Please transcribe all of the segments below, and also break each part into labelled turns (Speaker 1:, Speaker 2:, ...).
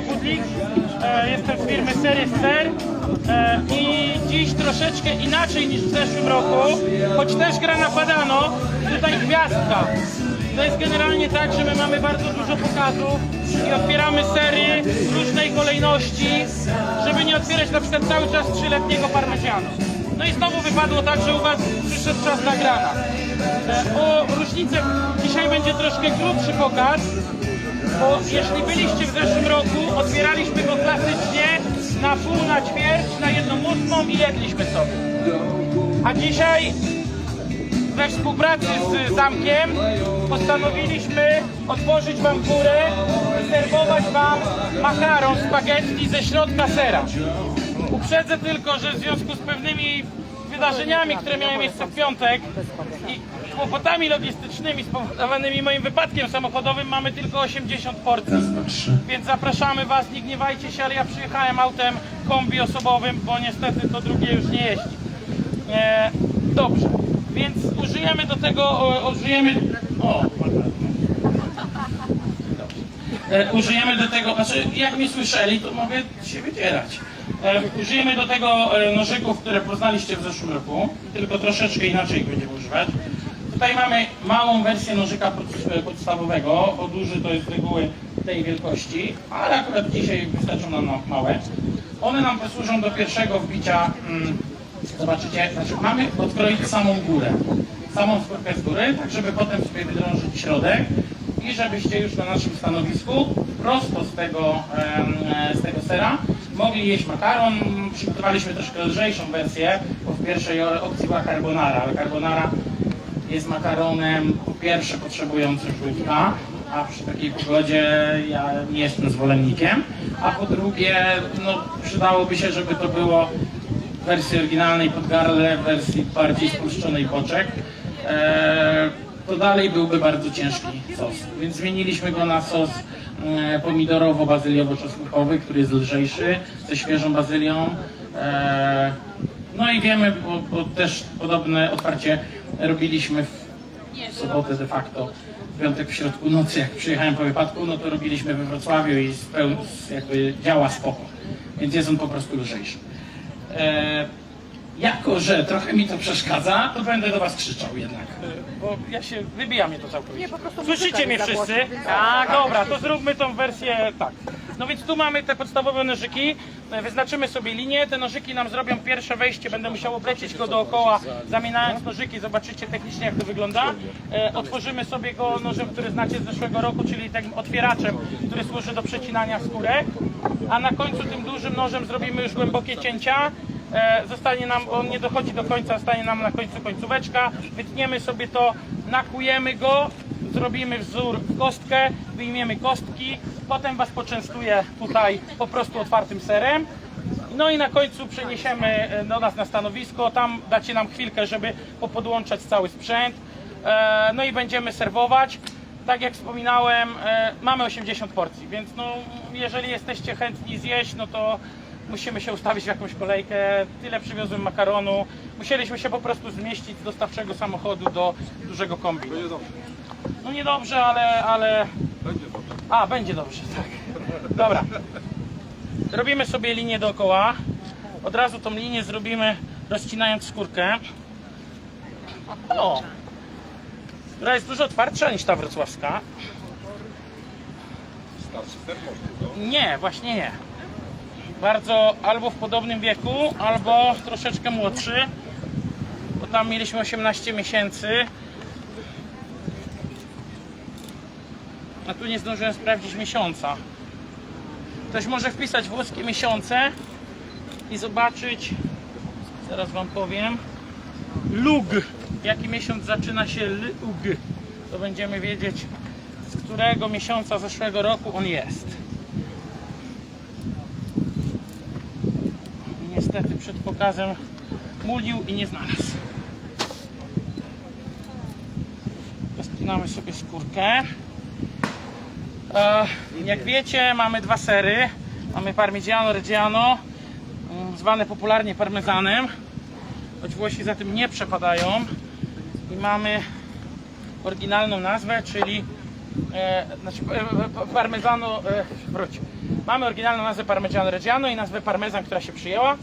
Speaker 1: Budlik, e, jestem z firmy Series Ser e, i dziś troszeczkę inaczej niż w zeszłym roku, choć też gra napadano, tutaj gwiazdka. To jest generalnie tak, że my mamy bardzo dużo pokazów i otwieramy sery w różnej kolejności, żeby nie otwierać na przykład cały czas trzyletniego parmezjanu. No i znowu wypadło tak, że u Was przyszedł czas na grana. E, O różnicę dzisiaj będzie troszkę grubszy pokaz, bo jeśli byliście w zeszłym roku, otwieraliśmy go klasycznie na pół, na ćwierć, na jedną i jedliśmy sobie. A dzisiaj we współpracy z zamkiem postanowiliśmy otworzyć Wam górę i serwować Wam makaron spaghetti ze środka sera. Uprzedzę tylko, że w związku z pewnymi wydarzeniami, które miały miejsce w piątek i kłopotami logistycznymi spowodowanymi moim wypadkiem samochodowym mamy tylko 80 porcji. Więc zapraszamy Was, nie gniewajcie się, ale ja przyjechałem autem kombi osobowym, bo niestety to drugie już nie jeździ. E, dobrze, więc użyjemy do tego, o, użyjemy... O, E, użyjemy do tego, znaczy jak mnie słyszeli, to mogę się wydzierać. E, użyjemy do tego e, nożyków, które poznaliście w zeszłym roku, tylko troszeczkę inaczej ich będziemy używać. Tutaj mamy małą wersję nożyka e, podstawowego, bo duży to jest z reguły tej wielkości, ale akurat dzisiaj wystarczą nam na małe. One nam posłużą do pierwszego wbicia, mm, zobaczycie, znaczy mamy odkroić samą górę, samą skórkę z góry, tak żeby potem sobie wydrążyć środek i żebyście już na naszym stanowisku prosto z tego, e, z tego sera mogli jeść makaron. Przygotowaliśmy troszkę lżejszą wersję, bo w pierwszej opcji była carbonara, ale carbonara jest makaronem po pierwsze potrzebującym żółtka, a przy takiej pogodzie ja nie jestem zwolennikiem, a po drugie no, przydałoby się, żeby to było w wersji oryginalnej podgarle, w wersji bardziej spłuszczonej boczek. Eee, to dalej byłby bardzo ciężki sos. Więc zmieniliśmy go na sos e, pomidorowo-bazyliowo-czosnkowy, który jest lżejszy, ze świeżą bazylią. E, no i wiemy, bo, bo też podobne otwarcie robiliśmy w sobotę de facto, w piątek w środku nocy, jak przyjechałem po wypadku, no to robiliśmy we Wrocławiu i speł, jakby działa spoko. Więc jest on po prostu lżejszy. E, jako, że trochę mi to przeszkadza, to będę do was krzyczał jednak. Bo ja się, wybija mnie to całkowicie.
Speaker 2: Nie, po prostu
Speaker 1: Słyszycie mnie
Speaker 2: nie
Speaker 1: wszyscy? A, dobra, to zróbmy tą wersję tak. No więc tu mamy te podstawowe nożyki, E, wyznaczymy sobie linię, te nożyki nam zrobią pierwsze wejście, będę musiał oblecieć go dookoła, zamieniając nożyki, zobaczycie technicznie jak to wygląda. E, otworzymy sobie go nożem, który znacie z zeszłego roku, czyli takim otwieraczem, który służy do przecinania skórek, a na końcu tym dużym nożem zrobimy już głębokie cięcia. E, zostanie nam, on nie dochodzi do końca, zostanie nam na końcu końcóweczka, wytniemy sobie to, nakujemy go, zrobimy wzór w kostkę, wyjmiemy kostki, potem Was poczęstuję tutaj po prostu otwartym serem. No i na końcu przeniesiemy e, do nas na stanowisko, tam dacie nam chwilkę, żeby popodłączać cały sprzęt. E, No i będziemy serwować. Tak jak wspominałem, mamy 80 porcji, więc no, jeżeli jesteście chętni zjeść, no to musimy się ustawić w jakąś kolejkę. Tyle przywiozłem makaronu. Musieliśmy się po prostu zmieścić z dostawczego samochodu do dużego kombi. No niedobrze, ale, ale... A, będzie dobrze, tak. Dobra. Robimy sobie linię dookoła. Od razu tą linię zrobimy rozcinając skórkę. O! Która jest dużo twardsza niż ta wrocławska. Nie, właśnie nie. Bardzo albo w podobnym wieku, albo troszeczkę młodszy. Bo tam mieliśmy 18 miesięcy. A tu nie zdążyłem sprawdzić miesiąca. Ktoś może wpisać włoskie miesiące i zobaczyć, zaraz wam powiem, lug. Jaki miesiąc zaczyna się lug. To będziemy wiedzieć, z którego miesiąca zeszłego roku on jest. Niestety przed pokazem mulił i nie znalazł. Rozpinamy sobie skórkę. E, Jak wiecie, mamy dwa sery. Mamy Parmigiano Reggiano, mm, zwane popularnie parmezanem, choć Włosi za tym nie przepadają. I mamy oryginalną nazwę, czyli e, znaczy e, e, parmezano, e, wróć. Mamy oryginalną nazwę Parmigiano Reggiano i nazwę parmezan, która się przyjęła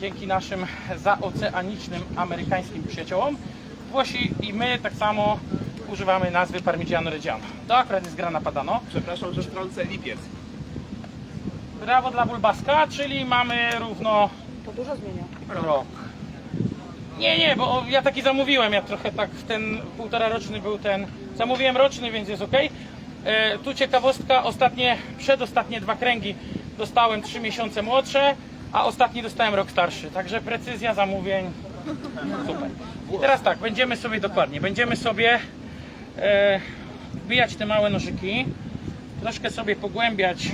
Speaker 1: dzięki naszym zaoceanicznym amerykańskim przyjaciołom. Włosi i my tak samo używamy nazwy Parmigiano Reggiano. To akurat jest gra napadano.
Speaker 2: Przepraszam, że wtrącę lipiec.
Speaker 1: Brawo dla Bulbaska, czyli mamy równo
Speaker 3: To dużo zmienia.
Speaker 1: rok. Nie, nie, bo ja taki zamówiłem, ja trochę tak ten półtora roczny był ten, zamówiłem roczny, więc jest ok. E, tu ciekawostka, ostatnie, przedostatnie dwa kręgi dostałem 3 miesiące młodsze, a ostatni dostałem rok starszy, także precyzja zamówień, super. I teraz tak, będziemy sobie dokładnie, będziemy sobie e, wbijać te małe nożyki, troszkę sobie pogłębiać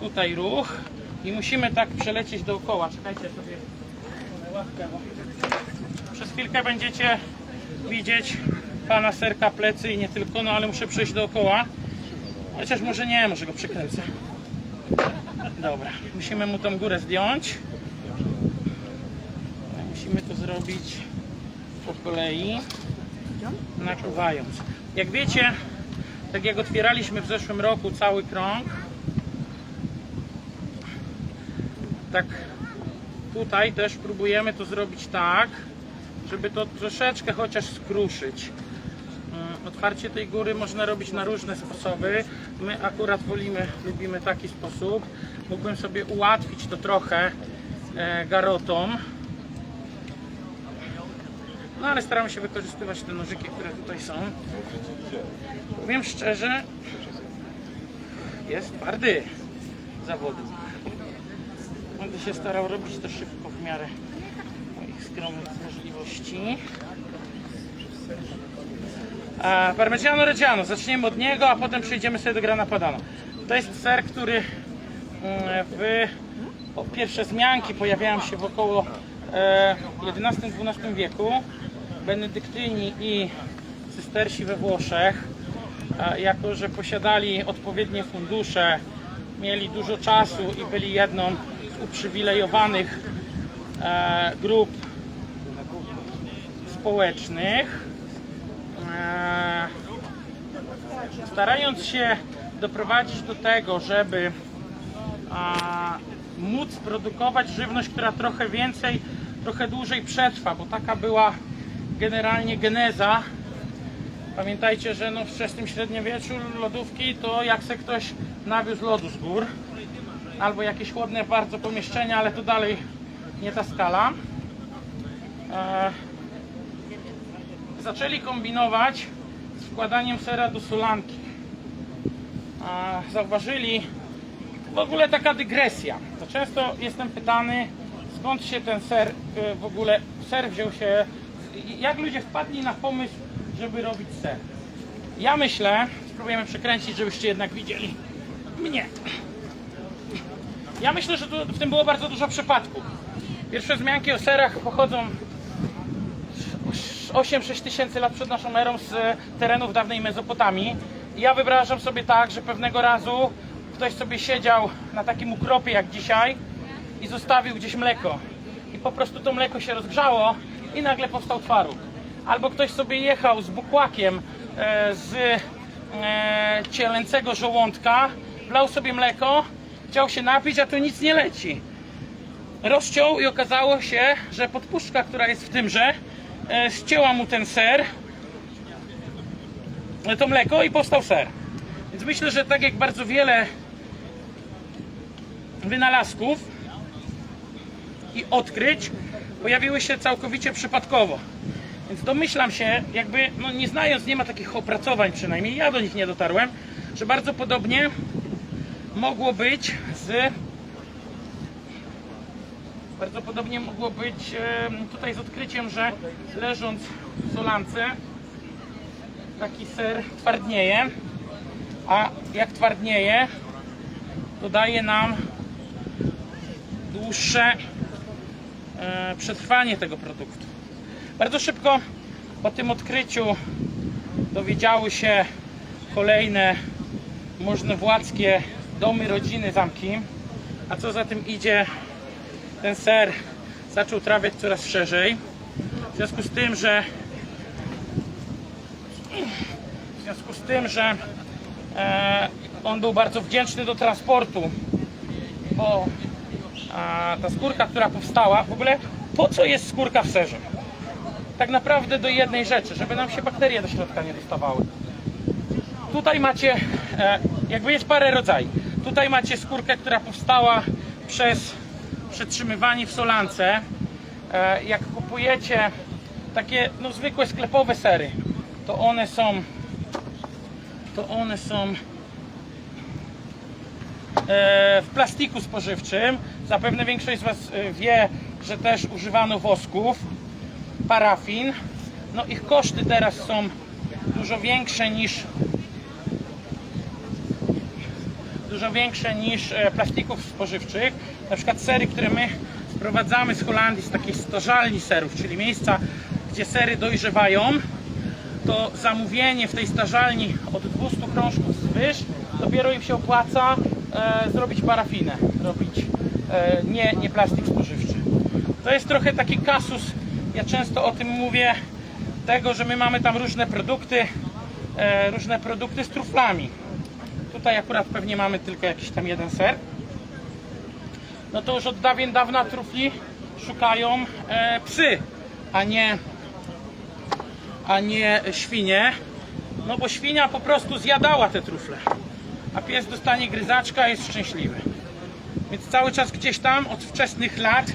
Speaker 1: tutaj ruch i musimy tak przelecieć dookoła. Czekajcie sobie ławkę, bo przez chwilkę będziecie widzieć pana serka plecy i nie tylko, no ale muszę przejść dookoła. Chociaż może nie, może go przykręcę. Dobra, musimy mu tą górę zdjąć. Musimy to zrobić po kolei, nakuwając. Jak wiecie, tak jak otwieraliśmy w zeszłym roku cały krąg, tak tutaj też próbujemy to zrobić tak, żeby to troszeczkę chociaż skruszyć. Mm, Otwarcie tej góry można robić na różne sposoby. My akurat wolimy, lubimy taki sposób. Mógłbym sobie ułatwić to trochę e, garotą. No ale staramy się wykorzystywać te nożyki, które tutaj są. Powiem szczerze, jest twardy zawodnik. Będę się starał robić to szybko w miarę moich skromnych możliwości. A, Parmigiano Reggiano, zaczniemy od niego, a potem przejdziemy sobie do Grana Padano. To jest ser, który mm, w pierwsze zmianki pojawiają się w około e, XI-XII wieku. Benedyktyni i cystersi we Włoszech, a, jako że posiadali odpowiednie fundusze, mieli dużo czasu i byli jedną z uprzywilejowanych e, grup społecznych. E, starając się doprowadzić do tego, żeby a, móc produkować żywność, która trochę więcej, trochę dłużej przetrwa, bo taka była generalnie geneza. Pamiętajcie, że no w wczesnym średniowieczu lodówki to jak se ktoś nawiózł lodu z gór, albo jakieś chłodne bardzo pomieszczenia, ale to dalej nie ta skala. E, zaczęli kombinować z wkładaniem sera do solanki. A, zauważyli, w ogóle taka dygresja. To często jestem pytany, skąd się ten ser y, w ogóle, ser wziął się, jak ludzie wpadli na pomysł, żeby robić ser. Ja myślę, spróbujemy przekręcić, żebyście jednak widzieli mnie. Ja myślę, że tu, w tym było bardzo dużo przypadków. Pierwsze wzmianki o serach pochodzą 8-6 tysięcy lat przed naszą erą z terenów dawnej Mezopotamii. Ja wyobrażam sobie tak, że pewnego razu ktoś sobie siedział na takim ukropie jak dzisiaj i zostawił gdzieś mleko. I po prostu to mleko się rozgrzało i nagle powstał twaróg. Albo ktoś sobie jechał z bukłakiem e, z e, cielęcego żołądka, wlał sobie mleko, chciał się napić, a tu nic nie leci rozciął i okazało się, że podpuszczka, która jest w tymże, e, ścięła mu ten ser, e, to mleko i powstał ser. Więc myślę, że tak jak bardzo wiele wynalazków i odkryć pojawiły się całkowicie przypadkowo. Więc domyślam się, jakby, no nie znając, nie ma takich opracowań przynajmniej, ja do nich nie dotarłem, że bardzo podobnie mogło być z bardzo podobnie mogło być tutaj z odkryciem, że leżąc w solance taki ser twardnieje, a jak twardnieje, to daje nam dłuższe e, przetrwanie tego produktu. Bardzo szybko po tym odkryciu dowiedziały się kolejne możnowładzkie domy, rodziny, zamki, a co za tym idzie, ten ser zaczął trawiać coraz szerzej. W związku z tym, że związku z tym, że e, on był bardzo wdzięczny do transportu, bo a, ta skórka, która powstała, w ogóle po co jest skórka w serze? Tak naprawdę do jednej rzeczy, żeby nam się bakterie do środka nie dostawały. Tutaj macie, e, jakby jest parę rodzajów. Tutaj macie skórkę, która powstała przez przetrzymywanie w solance. E, jak kupujecie takie no, zwykłe sklepowe sery, to one są to one są e, w plastiku spożywczym. Zapewne większość z Was e, wie, że też używano wosków, parafin. No ich koszty teraz są dużo większe niż dużo większe niż e, plastików spożywczych. Na przykład sery, które my sprowadzamy z Holandii, z takiej stożalni serów, czyli miejsca, gdzie sery dojrzewają, to zamówienie w tej stażalni od 200 krążków zwyż dopiero im się opłaca e, zrobić parafinę, robić e, nie, nie plastik spożywczy. To jest trochę taki kasus, ja często o tym mówię, tego, że my mamy tam różne produkty, e, różne produkty z truflami. Tutaj akurat pewnie mamy tylko jakiś tam jeden ser. No to już od dawien dawna trufli szukają e, psy, a nie a nie świnie. No bo świnia po prostu zjadała te trufle. A pies dostanie gryzaczka, jest szczęśliwy. Więc cały czas gdzieś tam od wczesnych lat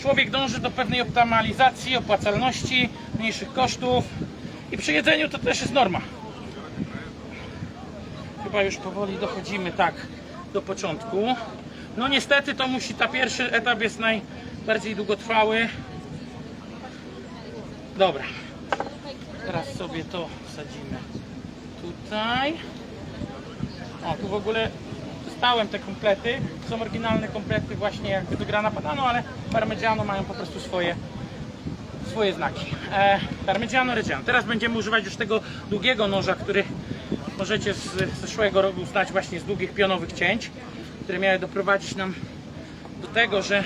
Speaker 1: człowiek dąży do pewnej optymalizacji, opłacalności, mniejszych kosztów. I przy jedzeniu to też jest norma. Chyba już powoli dochodzimy tak do początku. No niestety to musi, ta pierwszy etap jest najbardziej długotrwały. Dobra. Teraz sobie to wsadzimy tutaj. O, tu w ogóle dostałem te komplety. Są oryginalne komplety właśnie jakby do grana padano, ale Parmigiano mają po prostu swoje swoje znaki. E, Parmigiano Reggiano. Teraz będziemy używać już tego długiego noża, który możecie z zeszłego roku znać właśnie z długich pionowych cięć, które miały doprowadzić nam do tego, że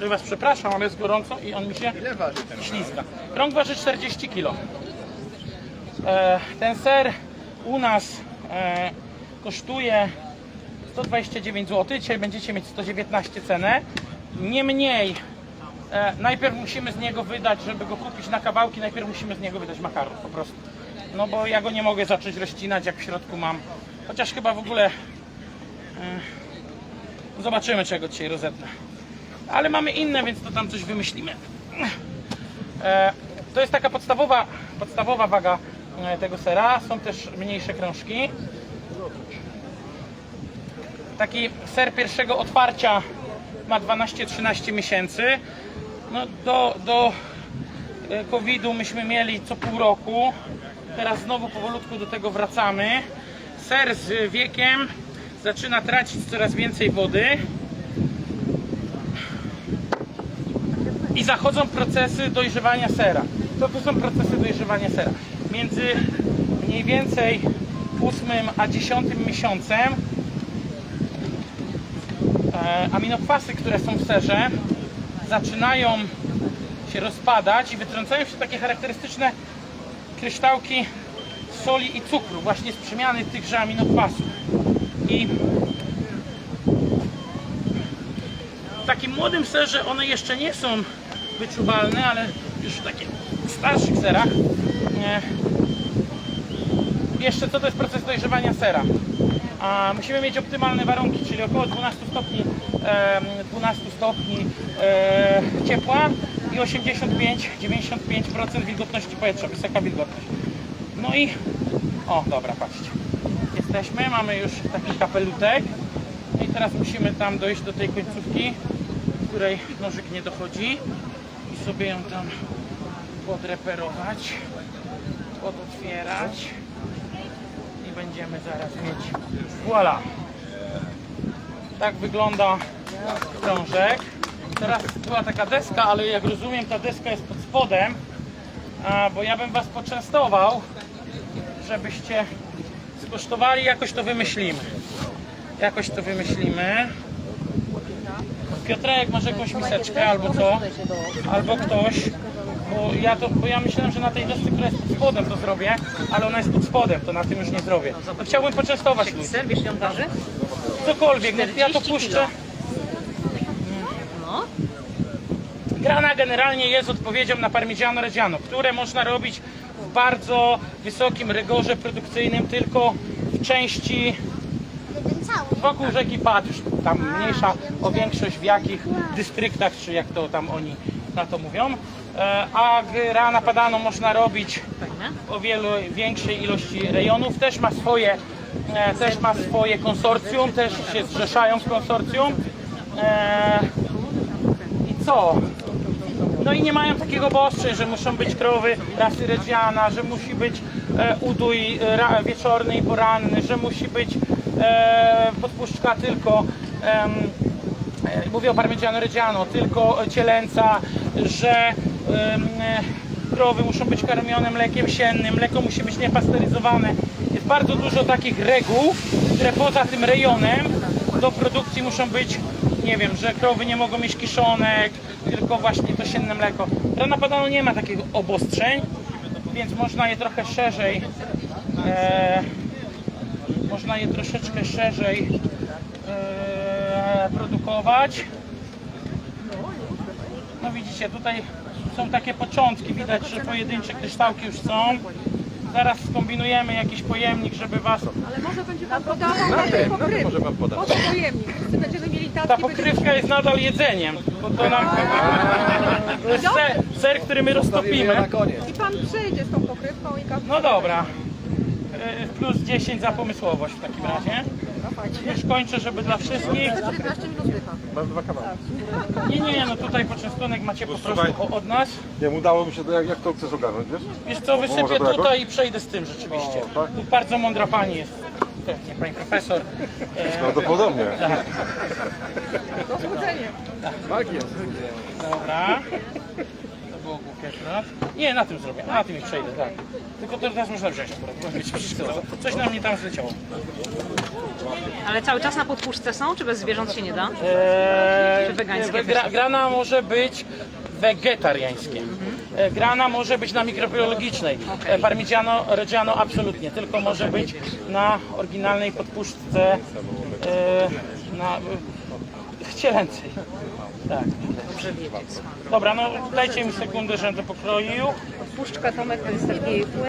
Speaker 1: że was przepraszam, ale jest gorąco i on mi się ślizga. Krąg waży 40 kg. E, ten ser u nas e, kosztuje 129 zł. Dzisiaj będziecie mieć 119 cenę. Niemniej e, najpierw musimy z niego wydać, żeby go kupić na kawałki, najpierw musimy z niego wydać makaron po prostu. No bo ja go nie mogę zacząć rozcinać, jak w środku mam. Chociaż chyba w ogóle e, zobaczymy czego dzisiaj rozetnę. Ale mamy inne, więc to tam coś wymyślimy. E, to jest taka podstawowa, podstawowa waga e, tego sera. Są też mniejsze krążki. Taki ser pierwszego otwarcia ma 12-13 miesięcy. No do, do COVID-u myśmy mieli co pół roku. Teraz znowu powolutku do tego wracamy. Ser z wiekiem zaczyna tracić coraz więcej wody. i zachodzą procesy dojrzewania sera. To są procesy dojrzewania sera? Między mniej więcej 8 a 10 miesiącem e, aminokwasy, które są w serze, zaczynają się rozpadać i wytrącają się takie charakterystyczne kryształki soli i cukru, właśnie z przemiany tychże aminokwasów. I w takim młodym serze one jeszcze nie są wyczuwalne, ale już w takich starszych serach jeszcze co to jest proces dojrzewania sera. A musimy mieć optymalne warunki, czyli około 12 stopni, e, 12 stopni e, ciepła i 85-95% wilgotności powietrza, wysoka wilgotność. No i o, dobra, patrzcie. Jesteśmy, mamy już taki kapelutek. I teraz musimy tam dojść do tej końcówki, której nożyk nie dochodzi i sobie ją tam podreperować, podotwierać i będziemy zaraz mieć voila. Tak wygląda krążek. Teraz była taka deska, ale jak rozumiem ta deska jest pod spodem, a, bo ja bym Was poczęstował, żebyście skosztowali, jakoś to wymyślimy. Jakoś to wymyślimy. Piotrek, masz jakąś miseczkę albo co? Albo ktoś. Bo ja, to, bo ja myślałem, że na tej desce, która jest pod spodem to zrobię, ale ona jest pod spodem, to na tym już nie zrobię. To chciałbym poczęstować ludzi.
Speaker 2: Ser, wiesz on waży?
Speaker 1: Cokolwiek, no, ja to
Speaker 2: 40
Speaker 1: puszczę.
Speaker 2: kilo. No.
Speaker 1: Grana generalnie jest odpowiedzią na parmigiano reggiano, które można robić w bardzo wysokim rygorze produkcyjnym, tylko w części wokół rzeki już tam mniejsza o większość w jakich dystryktach, czy jak to tam oni na to mówią. E, A grana padano można robić o wiele większej ilości rejonów. Też ma swoje, e, też ma swoje konsorcjum, też się zrzeszają w konsorcjum. E, I co? No i nie mają takiego obostrzeń, że muszą być krowy rasy Reggiana, że musi być e, udój e, wieczorny i poranny, że musi być e, podpuszczka tylko e, mówię o Parmigiano Reggiano, tylko cielęca, że e, krowy muszą być karmione mlekiem siennym, mleko musi być niepasteryzowane. Jest bardzo dużo takich reguł, które poza tym rejonem do produkcji muszą być, nie wiem, że krowy nie mogą mieć kiszonek, tylko właśnie to sienne mleko. Rana Padano nie ma takich obostrzeń, więc można je trochę szerzej e, można je troszeczkę szerzej e, produkować. No widzicie, tutaj są takie początki, widać, że pojedyncze kryształki już są. Zaraz skombinujemy jakiś pojemnik, żeby was...
Speaker 3: Ale może będzie pan podawał na tej pokrywki.
Speaker 4: Może wam podać.
Speaker 3: Po co pojemnik? Wszyscy będziemy mieli
Speaker 1: Ta
Speaker 3: tatki.
Speaker 1: pokrywka jest nadal jedzeniem, bo to nam... To jest ser, ser który my roztopimy.
Speaker 4: na.
Speaker 3: I pan przejdzie z tą pokrywką i każdy...
Speaker 1: No dobra. E, Plus 10 za pomysłowość w takim razie. Już kończę, żeby dla wszystkich.
Speaker 3: 14 minut dycha.
Speaker 4: Masz dwa kawałki.
Speaker 1: Nie, nie, no tutaj poczęstunek macie po prostu
Speaker 4: Słuchaj.
Speaker 1: od nas.
Speaker 4: Nie, udało mi się, to jak, jak to chcesz ogarnąć, wiesz?
Speaker 1: Wiesz co, wysypię
Speaker 4: to
Speaker 1: tutaj i przejdę z tym rzeczywiście.
Speaker 4: O, tak?
Speaker 1: Tu bardzo mądra pani jest. Pewnie, pani profesor. E,
Speaker 4: Prawdopodobnie.
Speaker 1: tak,
Speaker 3: Rozbudzenie.
Speaker 1: dobra. To było głupie akurat. Nie, na tym zrobię, na tym ich przejdę, tak. Tylko to teraz można wziąć akurat, bo mi się przeszkadzało. Coś na mnie tam zleciało.
Speaker 2: Ale cały czas na podpuszce są, czy bez zwierząt się nie da?
Speaker 1: Eee,
Speaker 2: Czy wegańskie
Speaker 1: gra, grana może być wegetariańskie. E, Grana może być na mikrobiologicznej. E, Parmigiano Reggiano absolutnie, tylko może być na oryginalnej podpuszce e, na e, cielęcej. Tak.
Speaker 2: Dobrze wiedzieć.
Speaker 1: Dobra, no dajcie mi sekundę, żebym to pokroił.
Speaker 2: Podpuszczka Tomek to jest taki